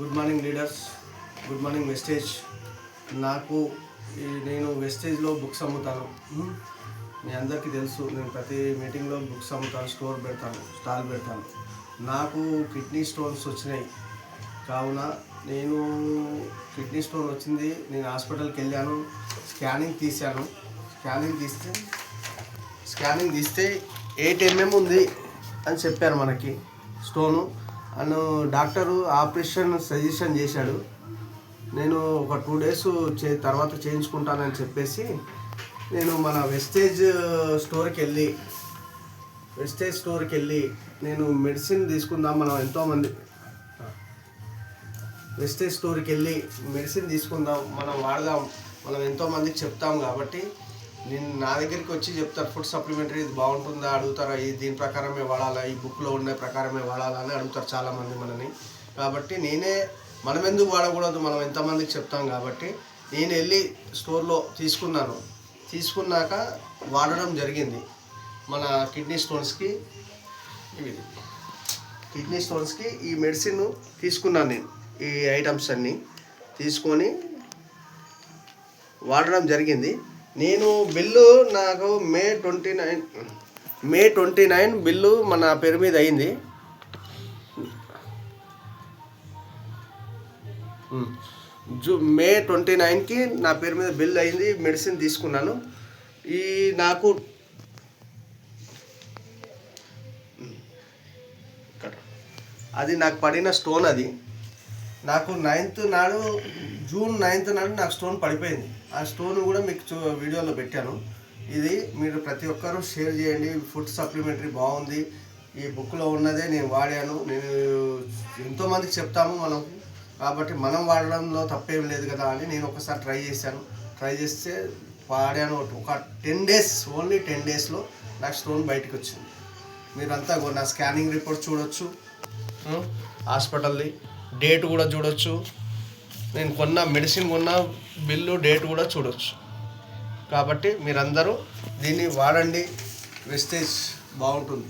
Good morning leaders good morning wastage నాకు ఈ నేను వెస్టేజ్లో బుక్స్ అమ్ముతాను. మీ అందరికీ తెలుసు నేను ప్రతి మీటింగ్లో బుక్స్ అమ్ముతాను స్టోర్ పెడతాను స్టాల్ పెడతాను. నాకు కిడ్నీ స్టోన్స్ వచ్చినాయి. కావున నేను కిడ్నీ స్టోన్ వచ్చింది. నేను హాస్పిటల్కి వెళ్ళాను. స్కానింగ్ తీశాను. స్కానింగ్ తీస్తే స్కానింగ్ తీస్తే ఎయిట్ ఎంఎం ఉంది అని చెప్పారు మనకి. స్టోను అను డాక్టరు ఆపరేషన్ సజెషన్ చేశాడు. నేను ఒక టూ డేస్ చే తర్వాత చేయించుకుంటానని చెప్పేసి నేను మన వెస్టేజ్ స్టోర్కి వెళ్ళి వెస్టేజ్ స్టోర్కి వెళ్ళి నేను మెడిసిన్ తీసుకుందాం మనం ఎంతోమంది వెస్టేజ్ స్టోర్కి వెళ్ళి మెడిసిన్ తీసుకుందాం మనం వాడదాం మనం ఎంతోమందికి చెప్తాం కాబట్టి నేను నా దగ్గరికి వచ్చి చెప్తారు ఫుడ్ సప్లిమెంటరీ ఇది బాగుంటుందా? అడుగుతారా? ఇది దీని ప్రకారమే వాడాలా? ఈ బుక్లో ఉన్న ప్రకారమే వాడాలా? అని అడుగుతారు చాలామంది మనని కాబట్టి నేనే మనం ఎందుకు వాడకూడదు? మనం ఎంతమందికి చెప్తాం కాబట్టి నేను వెళ్ళి స్టోర్లో తీసుకున్నాను. తీసుకున్నాక వాడడం జరిగింది. మన కిడ్నీ స్టోన్స్కి ఇవి కిడ్నీ స్టోన్స్కి ఈ మెడిసిన్ తీసుకున్నాను నేను. ఈ ఐటమ్స్ అన్నీ తీసుకొని వాడడం జరిగింది. నేను బిల్లు నాకు May twenty nine May twenty nine bill మన పేరు మీద అయింది. జూ మే ట్వంటీ నైన్కి నా పేరు మీద బిల్ అయింది మెడిసిన్ తీసుకున్నాను. ఈ నాకు అది నాకు పడిన స్టోన్ అది. నాకు నైన్త్ నాడు జూన్ నైన్త్ నాడు నాకు స్టోన్ పడిపోయింది. ఆ స్టోన్ కూడా మీకు వీడియోలో పెట్టాను. ఇది మీరు ప్రతి ఒక్కరూ షేర్ చేయండి. ఫుడ్ సప్లిమెంటరీ బాగుంది. ఈ బుక్లో ఉన్నదే నేను వాడాను. నేను ఎంతోమందికి చెప్తాము మనం. కాబట్టి మనం వాడడంలో తప్పేం లేదు కదా అని నేను ఒకసారి ట్రై చేశాను. ట్రై చేస్తే వాడాను ఒక టెన్ డేస్ ఓన్లీ టెన్ డేస్లో నాకు స్టోన్ బయటకు వచ్చింది. మీరంతా నా స్కానింగ్ రిపోర్ట్ చూడొచ్చు. హాస్పిటల్ని హాస్పిటల్ది. డేట్ కూడా చూడొచ్చు. నేను కొన్న మెడిసిన్ కొన్న బిల్లు డేట్ కూడా చూడొచ్చు. కాబట్టి మీరందరూ దీన్ని వాడండి. వెస్టేజ్ బాగుంటుంది.